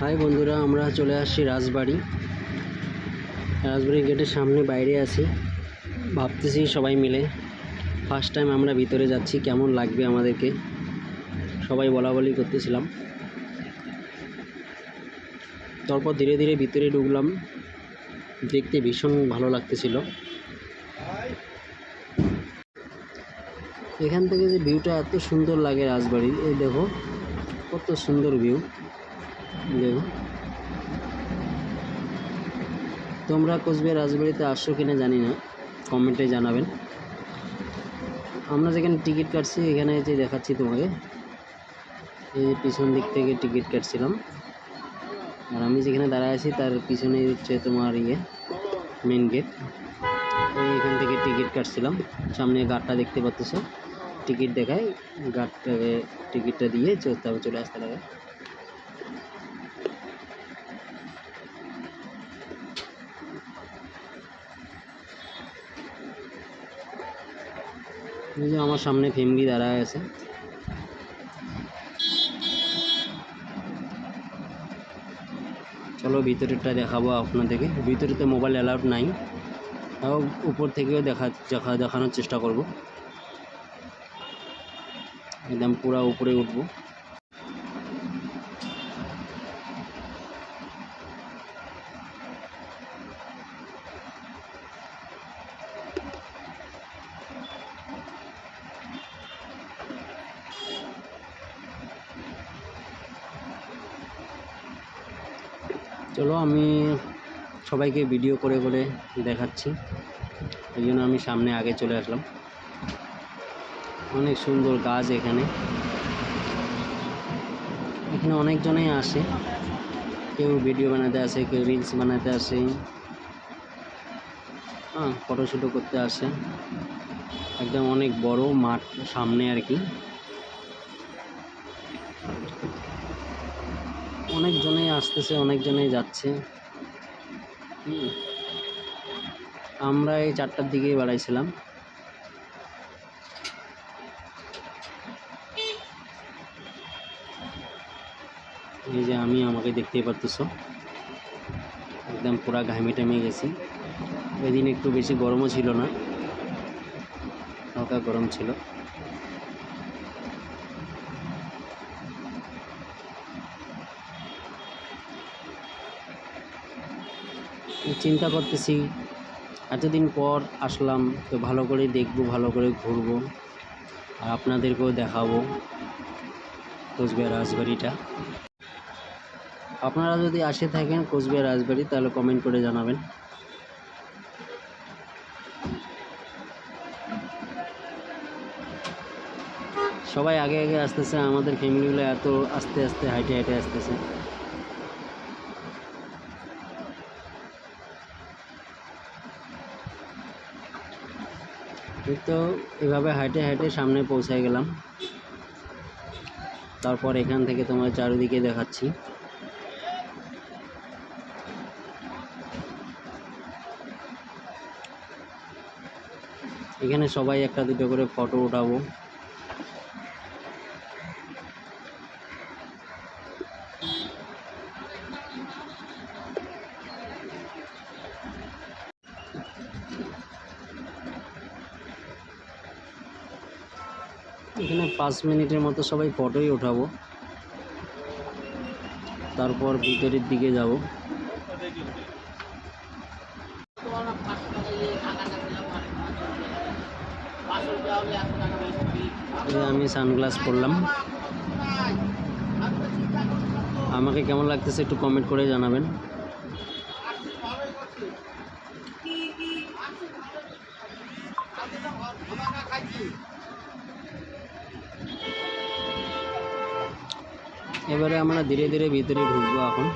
High বন্ধুরা, আমরা চলে আসছি রাজবাড়ি। রাজবাড়ি গেটের সামনে বাইরে আছি। ভাবতেছি সবাই মিলে ফার্স্ট টাইম আমরা ভিতরে যাচ্ছি, কেমন লাগবে আমাদেরকে? সবাই বলা বলি করতেছিলাম। তারপর ধীরে ধীরে ভিতরে ঢুকলাম। দেখতে ভীষণ ভালো লাগতেছিল। এখান থেকে যে ভিউটা এত সুন্দর লাগে রাজবাড়ির এই দেখো। কত সুন্দর ভিউ দেখো তোমরা কোচবিহার রাজবাড়িতে আসছো কিনা জানি না। কমেন্টে জানাবেন। আমরা যেখানে টিকিট কাটছি, এখানে যে দেখাচ্ছি তোমাকে, এই পিছন দিক থেকে টিকিট কাটছিলাম। আর আমি যেখানে দাঁড়ায় আছি, তার পিছনে হচ্ছে তোমার ইয়ে মেন গেট এখান থেকে টিকিট কাটছিলাম। সামনে গার্ডটা দেখতে পাচ্ছ। টিকিট দেখায় গার্ডটাকে টিকিটটা দিয়ে তারপর চলে আসতে লাগে। এই যে আমার সামনে ফ্যামিলি দাঁড়ায় আছে। চলো ভিতরেরটা দেখাবো আপনাদেরকে। ভিতরে তো মোবাইল অ্যালাউড নাই। তাও উপর থেকেও দেখা, দেখানোর চেষ্টা করব। একদম পুরা উপরে উঠবো। চলো আমি সবাইকে ভিডিও করে করে দেখাচ্ছি। এই জন্য আমি সামনে আগে চলে আসলাম। অনেক সুন্দর গাছ এখানে। এখানে অনেকজনেই আসে। কেউ ভিডিও বানাতে আসে, কেউ রিলস বানাতে আসে। হ্যাঁ ফটোশ্যুটও করতে আসে। একদম অনেক বড় মাঠ সামনে আর কি। অনেকজনেই আসতেছে, অনেকজনেই যাচ্ছে। আমরা এই চারটার দিকেই বাড়াইছিলাম। এই যে আমি, আমাকে দেখতেই পারতেছো। একদম পুরা ঘামে টামে গেছি। ওই দিন একটু বেশি গরমও ছিল না, হালকা গরম ছিল। চিন্তা করতেছি, এতদিন পর আসলাম, তো ভালো করে দেখব, ভালো করে ঘুরবো, আর আপনাদেরকেও দেখাবো। কোচবিহার রাজবাড়িটা। আপনারা যদি আসে থাকেন কোচবিহার রাজবাড়ি, তাহলে কমেন্ট করে জানাবেন। সবাই আগে আগে আসতেছে, আমাদের ফ্যামিলিগুলো এত আস্তে আস্তে, হাইটে হাইটে আসতেছে। তো এভাবে হাইটে হাইটে সামনে পৌঁছায় গেলাম। তারপর এখান থেকে তোমার চারিদিকে দেখাচ্ছি। এখানে সবাই একটা দুটো করে ফটো উঠাবো। এখানে পাঁচ মিনিটের মতো সবাই ফটোই উঠাবো। তারপর ভিতরের দিকে যাব এই যে আমি সানগ্লাস পরলাম। আমাকে কেমন লাগতেছে একটু কমেন্ট করে জানাবেন। এবারে আমরা ধীরে ধীরে ভিতরে ঢুকবো এখন।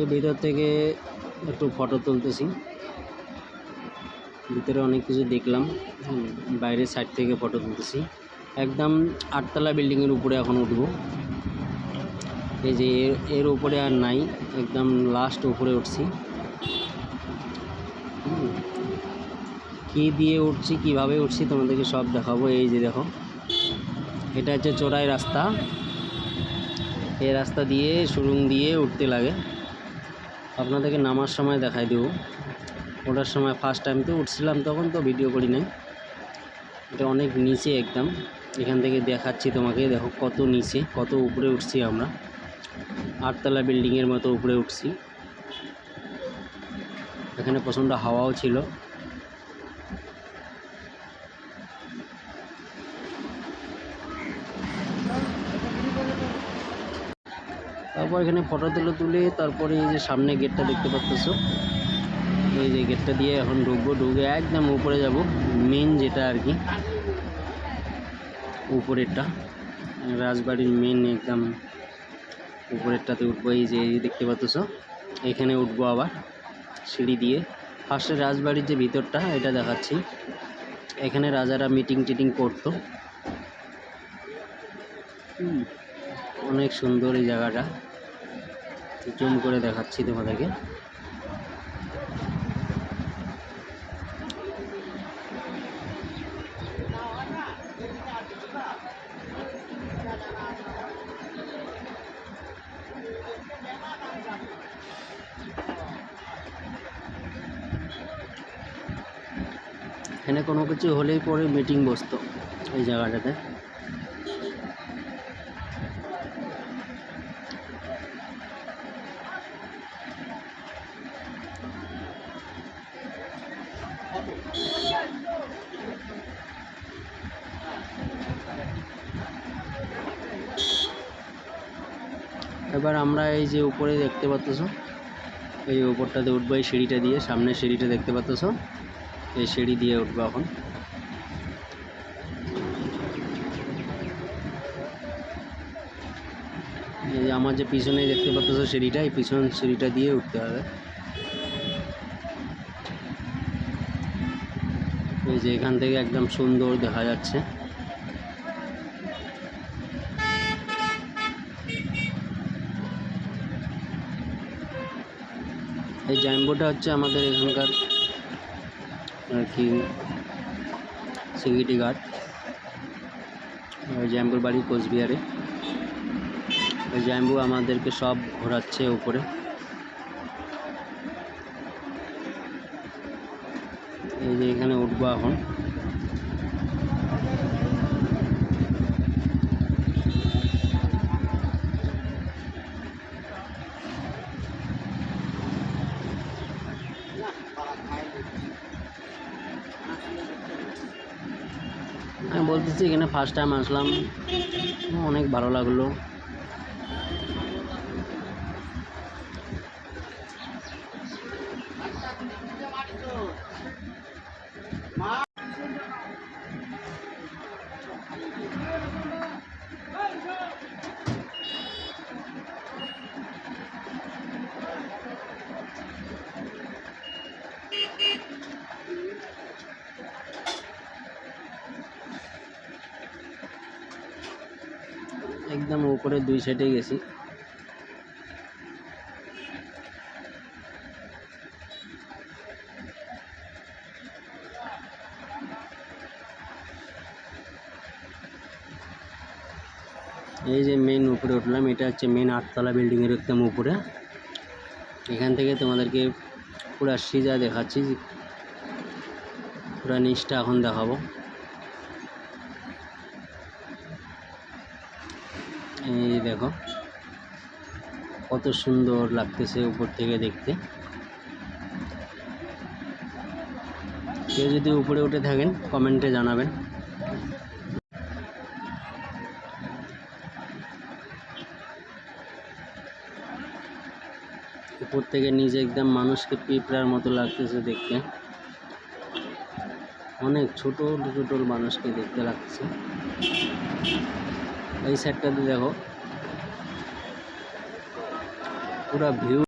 এই ভিতর থেকে একটু ফটো তুলতেছি। ভিতরে অনেক কিছু দেখলাম। বাইরের সাইড থেকে ফটো তুলতেছি। একদম আটতলা বিল্ডিংয়ের উপরে এখন উঠবো। এই যে এর উপরে আর নাই, একদম লাস্ট উপরে উঠছি। কি দিয়ে উঠছি, কীভাবে উঠছি তোমাদেরকে সব দেখাবো। এই যে দেখো, এটা হচ্ছে চোরাই রাস্তা। এই রাস্তা দিয়ে সুরুং দিয়ে উঠতে লাগে। আপনাদেরকে নামার সময় দেখাই দেবো। ওঠার সময় ফার্স্ট টাইম তো উঠছিলাম তখন তো ভিডিও করি নাই। এটা অনেক নিচে একদম। এখান থেকে দেখাচ্ছি তোমাকে, দেখো কত নিচে, কত উপরে উঠছি আমরা। আটতলা বিল্ডিংয়ের মতো উপরে উঠছি। এখানে প্রচণ্ড হাওয়াও ছিল। তারপর এখানে ফটো তুলে তুলে তারপরে এই যে সামনে গেটটা দেখতে পাচ্ছ এই যে গেটটা দিয়ে এখন ঢুকবো, ঢুকে একদম উপরে যাব মেন যেটা আর কি। উপরেরটা রাজবাড়ির মেন একদম উপরেরটাতে উঠবো, এই যে দেখতে পাচ্ছ এখানে উঠবো আবার, সিঁড়ি দিয়ে। ফার্স্টে রাজবাড়ির যে ভিতরটা, এটা দেখাচ্ছি। এখানে রাজারা মিটিং টিটিং করতো। অনেক সুন্দর এই জায়গাটা। জুম করে দেখাচ্ছি তোমাদেরকে। এখানে কোনো কিছু হলেই পরে মিটিং বসতো এই জায়গাটাতে। এবার আমরা এই যে উপরে দেখতে পাচ্ছ এই উপরটাতে উঠবো, এই সিঁড়িটা দিয়ে সামনে সিঁড়িটা দেখতে পাচ্ছ এই সিঁড়ি দিয়ে উঠবো এখন। এই আমার যে পিছনে দেখতে পাচ্ছ সিঁড়িটা, এই পিছন সিঁড়িটা দিয়ে উঠতে হবে। এই যে এখান থেকে একদম সুন্দর দেখা যাচ্ছে। এই জাম্বোটা হচ্ছে আমাদের এখানকার আর কি সিকিউরিটি গার্ড জাম্বুর বাড়ি কোচবিহারে। ওই জাম্বু আমাদেরকে সব ঘোরাচ্ছে উপরে। এই যে এখানে উঠবো এখন। বলতেছি এখানে ফার্স্ট টাইম আসলাম। অনেক ভালো লাগল। উপরে দুই সাইডে গেছি। এই যে মেন উপরে উঠলাম, এটা হচ্ছে মেন আটতলা বিল্ডিংয়ের একদম উপরে। এখান থেকে তোমাদেরকে পুরো সিজা দেখাচ্ছি পুরো নিচটা এখন দেখাবো। এই দেখো, কত সুন্দর লাগতেছে উপর থেকে দেখতে। কেউ যদি উপরে উঠে থাকেন, কমেন্টে জানাবেন। উপর থেকে নিচে একদম মানুষকে পিঁপড়ার মতো লাগতেছে দেখতে। অনেক ছোট ছোট মানুষকে দেখতে লাগছে। এই সাইডটাতে দেখো। পুরা ভিউ